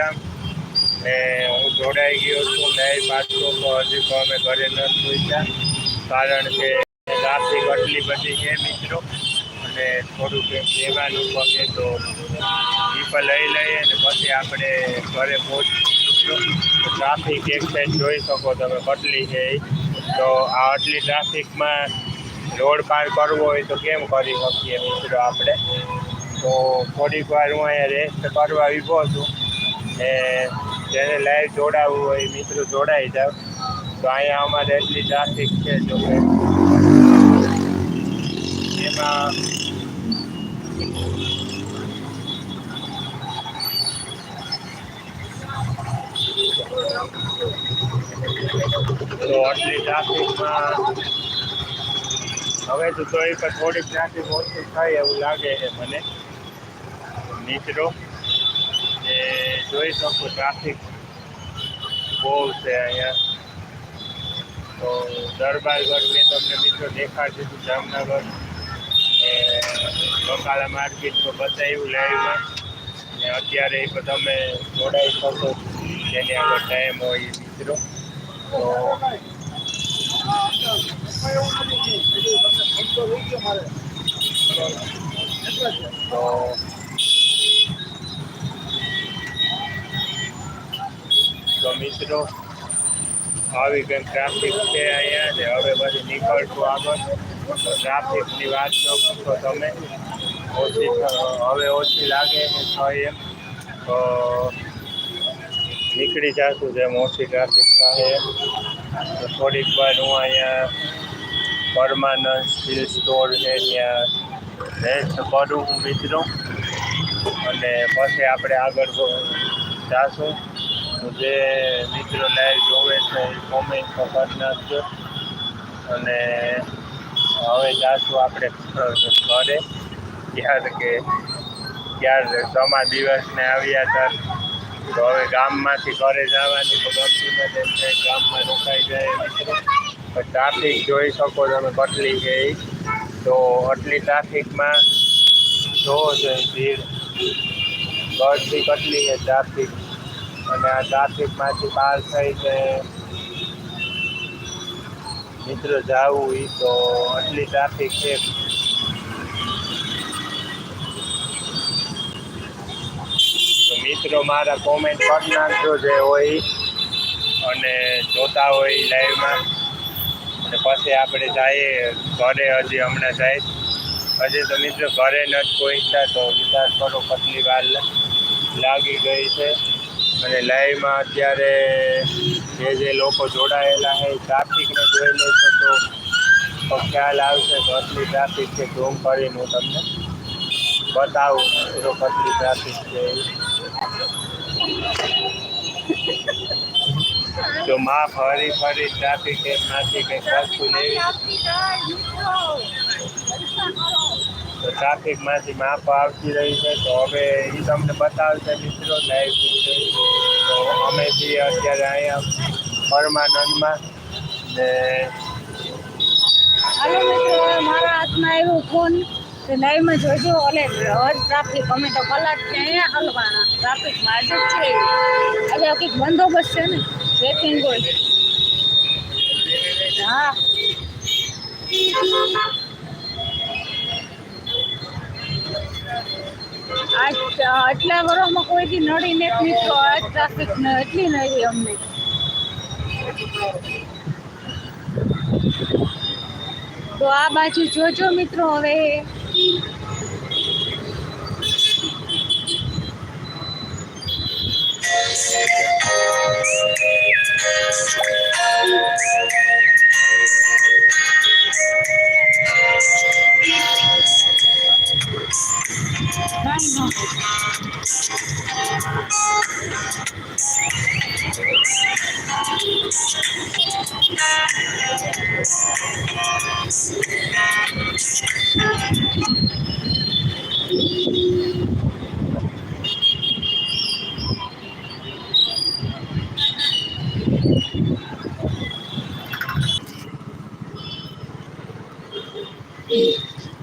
Programme ને હું જોડાઈ ગયો છું નહીં પાછો તો હજી તો અમે ઘરે નથી પહોંચ્યા કારણ કે ટ્રાફિક આટલી બધી છે મિત્રો, અને થોડુંક એમ લેવાનું પગે તો એ લઈ લઈએ ને પછી આપણે ઘરે પહોંચીશું. ટ્રાફિક એક સાઈડ જોઈ શકો તમે કેટલી છે. તો આ આટલી ટ્રાફિકમાં રોડ પાર કરવો હોય તો કેમ કરી શકીએ મિત્રો આપણે? તો થોડીક વાર હું અહીંયા રેસ્ટ કરવા ઊભો છું. ને જેને લાઈવ જોડાવવું હોય, મિત્રો જોડાઈ જાવ તો અહીંયા અમારે એટલી ટ્રાફિક છે, જો કે એમાં તો આટલી ટ્રાફિકમાં હવે તો તોય પણ થોડીક ટ્રાફિક ઓછી થાય એવું લાગે છે મને. મિત્રો જોઈ શકો ટ્રાફિક બહુ છે અહીંયા. તો દરબારગઢ મેં તમને મિત્રો દેખાડ્યું હતું, જામનગર. ને બકાલા માર્કેટ તો બતાવ્યું લાઈવમાં ને અત્યારે તમે જોડાઈ શકો જેની આગળ ટાઈમ હોય મિત્રો. તો તો તો મિત્રો, આવી કંઈક ટ્રાફિક છે અહીંયા ને હવે પછી નીકળશું આગળ. તો ટ્રાફિકની વાત ન પૂછો તમે. ઓછી હવે ઓછી લાગે થાય એમ. તો નીકળી જશું જેમ ઓછી ટ્રાફિક થાય એમ. તો થોડીક વાર હું અહીંયા પરમાનન્ટ સ્ટીલ સ્ટોર છે ત્યાં રેસ્ટ કરું હું મિત્રો. અને પછી આપણે આગળ જાશું. જે મિત્રો લાઈવ જોવે છે, એ કોમેન્ટ તો કરી નાખજો. અને હવે જાશું આપણે ઘરે. ત્યારે કે ત્યારે સમા દિવસને આવ્યા હતા. તો હવે ગામમાંથી ઘરે જવાની તો ગમતું નથી ગામમાં રોકાઈ જાય મિત્રો. ટ્રાફિક જોઈ શકો તમે કેટલી છે. તો આટલી ટ્રાફિકમાં જોવો જોઈએ ભીડ. ગળથી કેટલી છે ટ્રાફિક અને આ ટ્રાફિકમાંથી પાર થઈને મિત્રો જાવું એ તો આટલી ટ્રાફિક છે. મિત્રો મારા કોમેન્ટ કરી નાખજો જે હોય અને જોતા હોય લાઈવમાં અને પછી આપણે જઈએ ઘરે, હજી હમણાં જાય. હજી તો મિત્રો ઘરે નથી પહોંચતા તો વિચાર કરો, કેટલી વાર લાગી ગઈ છે. અને લાઈવમાં અત્યારે જે જે લોકો જોડાયેલા છે ટ્રાફિકને જોઈ લેશો તો તો ખ્યાલ આવશે તો આટલી ટ્રાફિક છે ઝૂમ કરીને હું તમને બતાવું મિત્રો કેટલી ટ્રાફિક છે. તો માં ફરી ફરી ટ્રાફિક એકમાંથી કંઈક વસ્તુ લેવી તો ટ્રાફિકમાંથી માપ આવતી રહી છે. તો હવે એ તમને બતાવશે મિત્રો લાઈવ તો અમે છીએ અત્યારે અહીંયા પરમાનંદમાં. ને હાલો મારા હાથમાં આવ્યો ફોન કે લાઈવમાં જોજો, અને હજ ટ્રાફિક અમે તો કલાક અહીંયા હલવાના. ટ્રાફિકમાં જ છે. આજે કંઈક બંદોબસ્ત છે ને ચેકિંગ હોય હા. આટલા વર્ષમાં કોઈથી નડીને ટ્રાફિક એટલી નડી અમને. તો આ બાજુ જોજો મિત્રો હવે. કાંઈ ન હોય.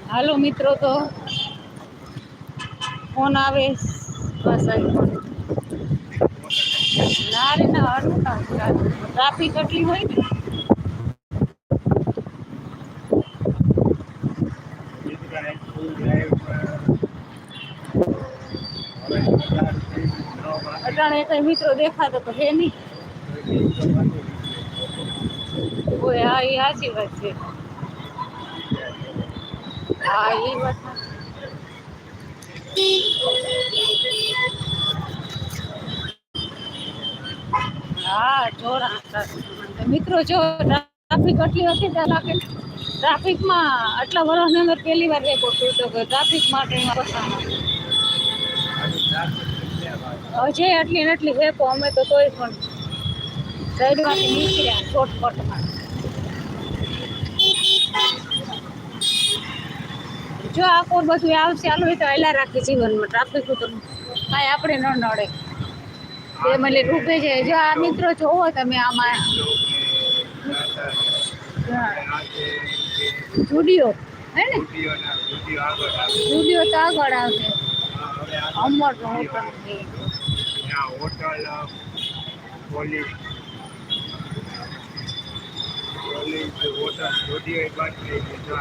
હાલો મિત્રો તો ફોન આવે. બસ. ના રે, ના, હારું કામ ટ્રાફિક એટલી હોય ને. અટાણે કઈ મિત્રો દેખાતો તો હે નહીં. હા એ સાચી વાત છે. હા એ વાત હા જોડા મિત્રો, જો ટ્રાફિક આટલી હતી ત્યાં લાગે ટ્રાફિકમાં આટલા વર્ષની અંદર પહેલી વાર રેકોર્ડ તૂટ્યો કે ટ્રાફિક માટે હજે આટલી ને એટલી વેપો અમે તો તોય પણ સાઈડમાંથી નીકળ્યા શોર્ટકટમાં જો આ આખો બધું આવશે ચાલુ હોય તો હાલ્યા રાખે જીવનમાં, ટ્રાફિક તો કાંઈ આપણે ન નડે. એ મને રૂપે છે. જો આ મિત્રો જોવો તમે આમાં. જુડિયો, હે ને? જુડિયો તો આગળ આવશે. Amar hotel hotel, police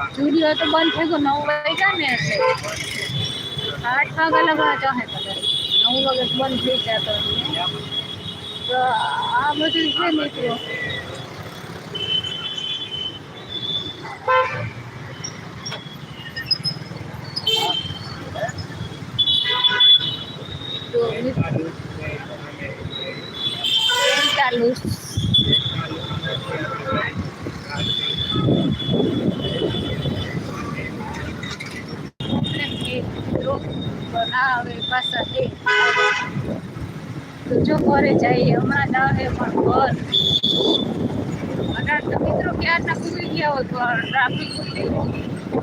studio તો બંધ થઈ ગયો, નવ વાગ્યા ને એટલે. આઠ વાગ્યા લગા ચાહે કદાચ નવ વાગે બંધ થઈ ગયા તો આ બધું છે મિત્રો. ચાલુ બનાવે પાછા છે ઘરે જઈએ હમણાં જ આવે પણ ઘર. અઢાર મિત્રો ક્યારના પૂરી ગયા હોય તો ટ્રાફિક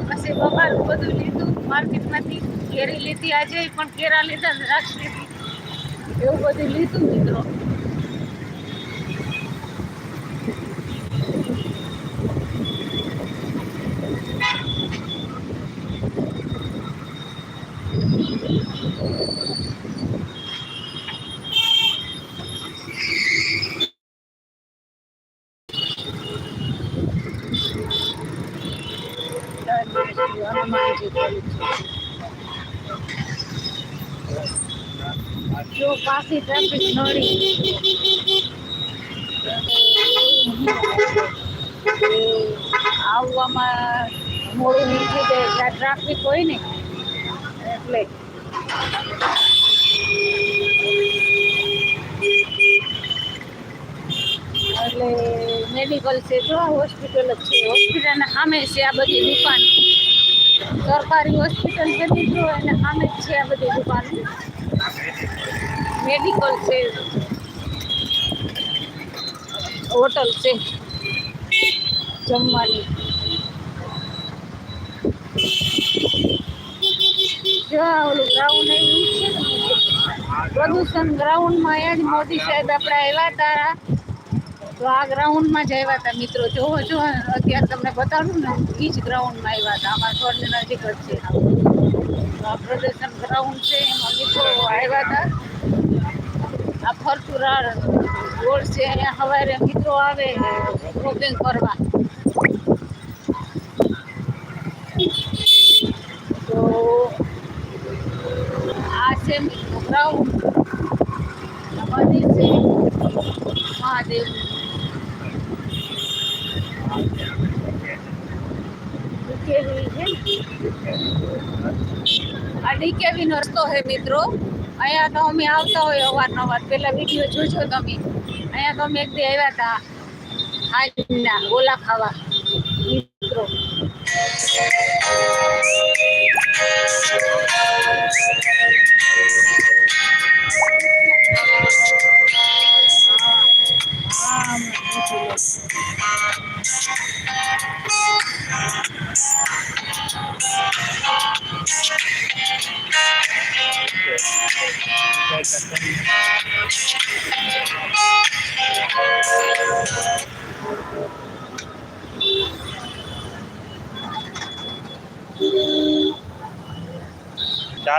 પછી બબારું બધું લીધું, માર્કેટમાંથી કેરી લીધી, આજે પણ કેરા લીધા દ્રાક્ષ લીધી. એવું બધું લીધું મિત્રો. ટ્રાફિક નડી આવવામાં મોડું નીકળી જાય ટ્રાફિક હોય ને, એટલે એટલે મેડિકલ છે જો હોસ્પિટલ જ છે. હોસ્પિટલના સામે છે આ બધી દુકાન. સરકારી હોસ્પિટલ છે જો એના સામે જ છે આ બધી દુકાન. મેડિકલ છે. હોટલ છે. જમવાની. ઓલું ગ્રાઉન્ડ પ્રદૂષણ ગ્રાઉન્ડમાં જ મોદી સાહેબ આપણે આવ્યા હતા તો આ ગ્રાઉન્ડમાં જ આવ્યા હતા મિત્રો. જોવો જો, અત્યારે તમને બતાડું ને એ જ ગ્રાઉન્ડમાં આવ્યા હતા આમાં ઘરની નજીક જ છે. આ પ્રદર્શન ગ્રાઉન્ડ છે, એમાં મિત્રો આવ્યા હતા આ ફરતું રાડ રોડ છે અહીંયા સવારે મિત્રો આવે શોપિંગ કરવા. તો આ છે મિત્રો ગ્રાઉન્ડ મંદિર છે મહાદેવ. ડીકેવી છે આ ડીકેવી નો રસ્તો છે મિત્રો. અહીંયા તો અમે આવતા હોય અવારનવાર. પેલા વીડિયો જોજો તમે. અહીંયા તો અમે એક દી આવ્યા હતા. હાજના ગોલા ખાવા.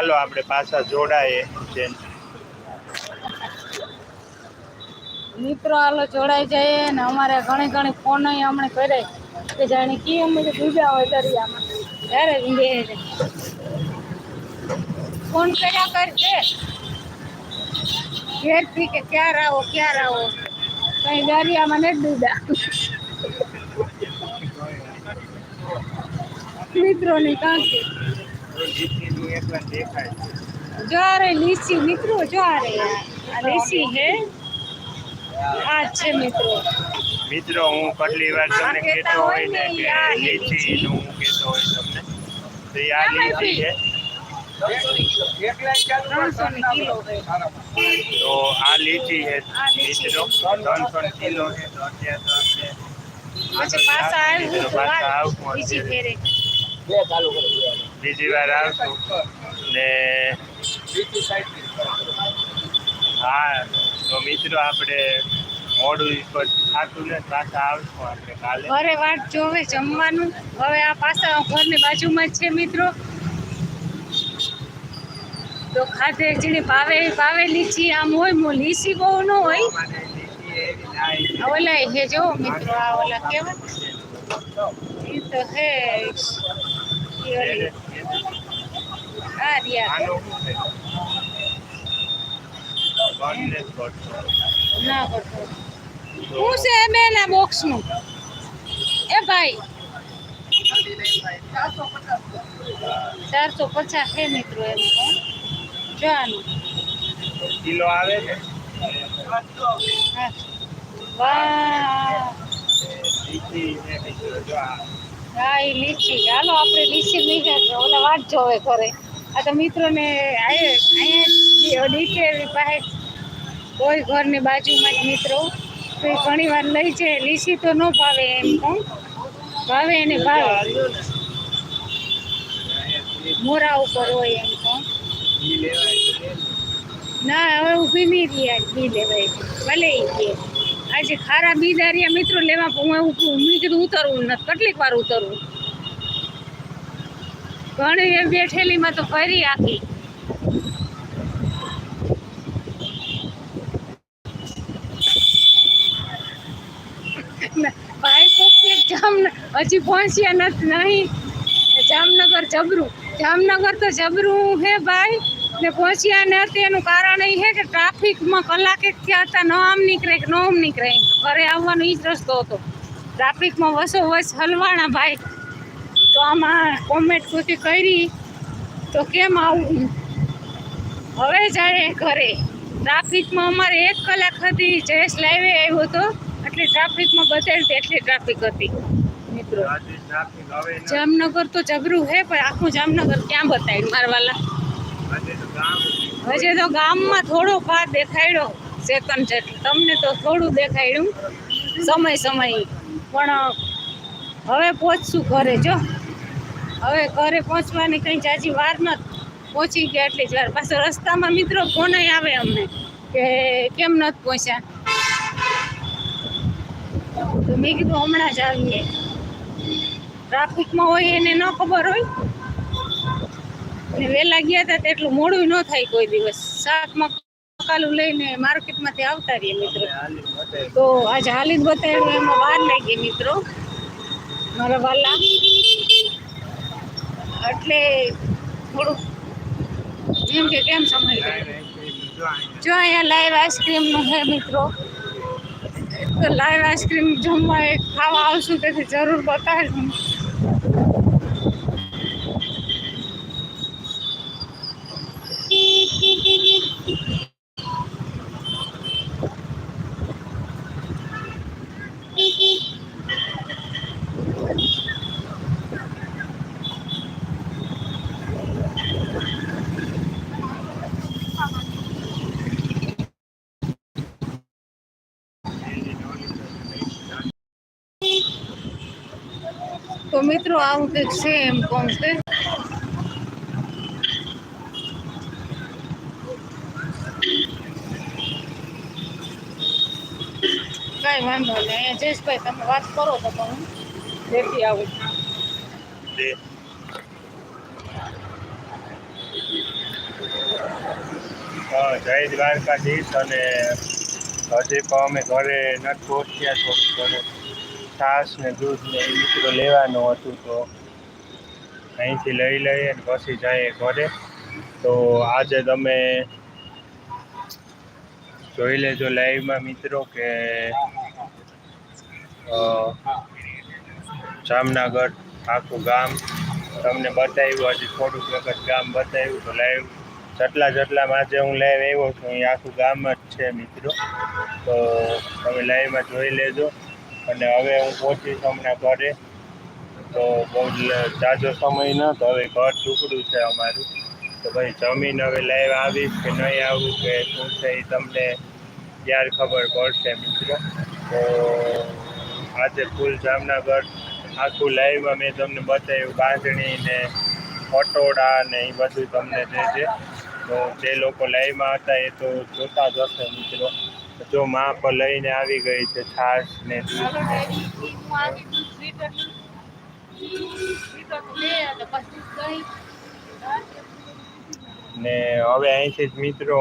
ચાલો આપણે પાછા જોડાઈએ જેમ. મિત્રો, હાલો જોડાઈ જાય ને અમારે ઘણી ઘણી ફોન હમણાં કરે કે જાણે કી અમે ડૂબ્યા હોય દરિયામાં ત્યારે બે ફોન કર્યા કરજે. ઘેરથી કે ક્યારે આવો ક્યારે આવો. કઈ દરિયામાં નથી ડૂબ્યા. મિત્રોની કાંકી જીતીનું એકલા દેખાય છે. જો આ રે લીસી મિત્રો જો આ રે આ લીસી હે આ છે મિત્રો મિત્રો હું કેટલી વાર તમને આ કહેતા કહેતો હોય હોય ને ને, કે આ હે લીચી નું હું કહેતો હોય તમને તો એ આ લીચી છે ત્રણસો ની કિલો હે તો આ લીચી છે આ લીચી. મિત્રો ત્રણસો કિલો છે તો અત્યારે તો આપણે પછી પાછા આવ્યું મિત્રો તો પાછા વાત આવશું બીજી વાર આવશું. ને હા તો મિત્રો આપણે મોડું પર થાતું ને પાછા આવશું આપણે કાલે. ઘરે વાટ જોવે જમવાનું હવે આ પાછા ઘરની બાજુમાં જ છે મિત્રો. તો ખાધે જેને ભાવે ભાવે લીચી આમ હોય મો લીચી બહુ ન હોય. ઓલા હે જો મિત્રો આ ઓલા કેવા? એ તો હે. ઈ ઓલી આ કરશો. ના કરતો શું છે બેના બોક્સનું એ ભાઈ ચારસો પચાસ છે મિત્રો એમ જોવાનું કિલો આવે છે હા. વાહ હા, એ લીચી. હાલો, આપણે લીસી નહીં ઓલા વાત જોવે ઘરે. આ તો મિત્રોને અહીંયા ડીકે પાસે કોઈ ઘરની બાજુમાં જ મિત્રો, તો એ ઘણી વાર લઈ જાય. લીસી તો ન ભાવે એમ પણ ભાવે એને ભાવે. મોરા ઉપર હોય એમ લે. ના, હવે ઊભી નહીં રહી આજ બી લેવાય. ભલે એ આજે ખારા બીદારિયા મિત્રો લેવા હું મેં કીધું ઉતરવું નથી, કેટલીક વાર ઉતરવું. ઘણી એ બેઠેલીમાં તો ફરી આખી. હજી પહોંચ્યા નથી, નહીં. જામનગર જબરું. જામનગર તો જબરું હે ભાઈ. ને પહોંચ્યા નથી એનું કારણ એ છે કે ટ્રાફિકમાં કલાકે થયા હતા. ન આમ નીકળે કે ન આમ નીકળે. ઘરે આવવાનો એ જ રસ્તો હતો. ટ્રાફિકમાં વસો વસ હલવાણા ભાઈ. તો આમાં કોમેન્ટ પૂછી કરી. તો કેમ આવું? હવે જાય ઘરે. ટ્રાફિકમાં અમારે એક કલાક હતી જયેશ લાઈવે આવ્યો હતો. એટલે ટ્રાફિકમાં બતાવી એટલી ટ્રાફિક હતી. મિત્રો, જામનગર તો જબરું હે પણ આખું જામનગર ક્યાં બતાવ્યું મારવાલા હજે તો ગામમાં થોડો ફાર દેખાડ્યો સેકન્ડ જેટલું. તમને તો થોડું દેખાડ્યું સમય સમય. પણ હવે પહોંચશું ઘરે, જો. હવે ઘરે પહોંચવાની કંઈ જાજી વાર નથી પહોંચી ગયા એટલી જ વાર. પાછો રસ્તામાં મિત્રો ફોન આવે અમને કે કેમ નથી પહોંચ્યા. તો મેં કીધું હમણાં જ આવીએ. ટ્રાફિકમાં હોય એને ન ખબર હોય. ને વહેલા ગયા હતા એટલું મોડું ન થાય કોઈ દિવસ. શાકમાં કાલું લઈને માર્કેટમાંથી આવતા રહીએ મિત્રો. તો આજે હાલી જ બતાવ્યું, એમાં વાર લાગી મિત્રો. મારા વાલા. એટલે થોડુંક એમ કે કેમ સમય જો અહીંયા. લાઈવ આઈસ્ક્રીમનું છે મિત્રો. તો લાઈવ આઈસ્ક્રીમ જમવા ખાવા આવશું, તેથી જરૂર બતાવશું તો મિત્રો આવું કંઈક છે એમ કહું છે? કાંઈ વાંધો નહીં, અહીંયા જયેશભાઈ, તમે વાત કરો તો હું લેતી આવું. જય દ્વારકાધીશ અને હજી પણ અમે ઘરે નથી પહોંચ્યા છો છાશ ને દૂધ ને એ મિત્રો લેવાનું હતું તો અહીંથી લઈ લઈએ અને પછી જઈએ ઘરે. તો આજે તમે જોઈ લેજો લાઈવમાં મિત્રો કે જામનગર આખું ગામ તમને બતાવ્યું, આજે થોડુંક વખત ગામ બતાવ્યું તો લાઈવ જેટલા જેટલામાં આજે હું લાઈવ આવ્યો છું એ આખું ગામ જ છે મિત્રો. તો તમે લાઈવમાં જોઈ લેજો. અને હવે હું પહોંચીશ હમણાં ઘરે. તો બહુ જ જાજો સમય ન તો હવે ઘર ટુકડું છે અમારું. તો ભાઈ જમીન હવે લાઈવ આવીશ કે નહીં આવું કે શું છે એ તમને ત્યાર ખબર પડશે મિત્રો. તો આજે ફૂલ જામનગર આખું લાઈવમાં મેં તમને બતાવ્યું. બાંધણી ને પટોળા ને એ બધું તમને જે છે તો જે લોકો લાઈવમાં હતા એ તો જોતા જ હશે મિત્રો. જો માં લઈને આવી ગઈ છે છાશ ને દૂધ. ને હવે અહીંથી જ મિત્રો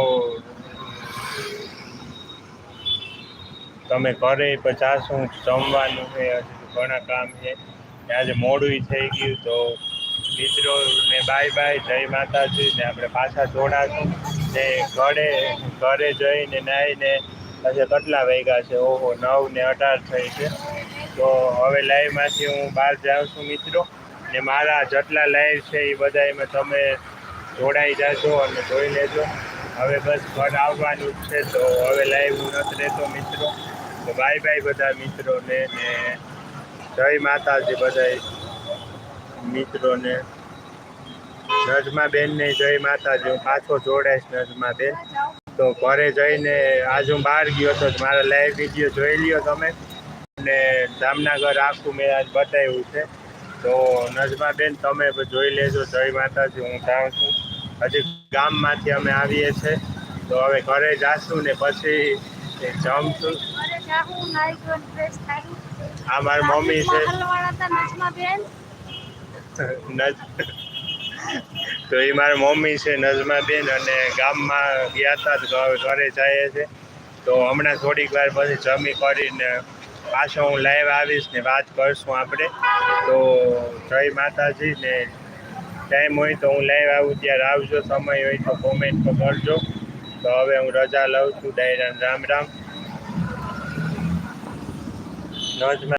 તમે ઘરે પચાસું જમવાનું છે હજી ઘણા કામ છે. આજે મોડું થઈ ગયું તો મિત્રો ને બાય બાય જય માતાજી. ને આપણે પાછા જોડાશું. ને ઘરે ઘરે જઈને નાહીને પછી કેટલા વાગ્યા છે? ઓહો, નવ ને અઢાર થઈ છે. તો હવે લાઈવમાંથી હું બહાર જાઉં છું મિત્રો. ને મારા જેટલા લાઈવ છે એ બધા એમાં તમે જોડાઈ જાજો અને જોઈ લેજો. હવે બસ ઘર આવવાનું જ છે, તો હવે લાઈવ હું નથી રહેતો મિત્રો. તો બાય બાય બધા મિત્રોને ને જય માતાજી બધા મિત્રોને. નજમા બેનને જય માતાજી. હું પાછો જોડાઈશ નજમા બેન તો ઘરે જઈને આજ હું બહાર ગયો હતો તો મારા લાઈવ વીડિયો જોઈ લ્યો તમે. અને જામનગર આખું મેં આજ બતાવ્યું છે. તો નજમાબેન તમે જોઈ લેજો. જય માતાજી હું જાઉં છું. હજી ગામમાંથી અમે આવીએ છીએ. તો હવે ઘરે જાશું ને પછી જમશું. આ મારી મમ્મી છે. નજ તો એ મારી મમ્મી છે, નજમાબેન અને ગામમાં ગયા હતા તો હવે ઘરે જઈએ છે. તો હમણાં થોડીક વાર પછી જમી કરીને પાછો હું લાઈવ આવીશ ને વાત કરશું આપણે. તો જય માતાજી ને ટાઈમ હોય તો હું લાઈવ આવું, ત્યારે આવજો. સમય હોય તો કોમેન્ટ તો કરજો. તો હવે હું રજા લઉં છું. ડાયરાન રામ રામ. નજમા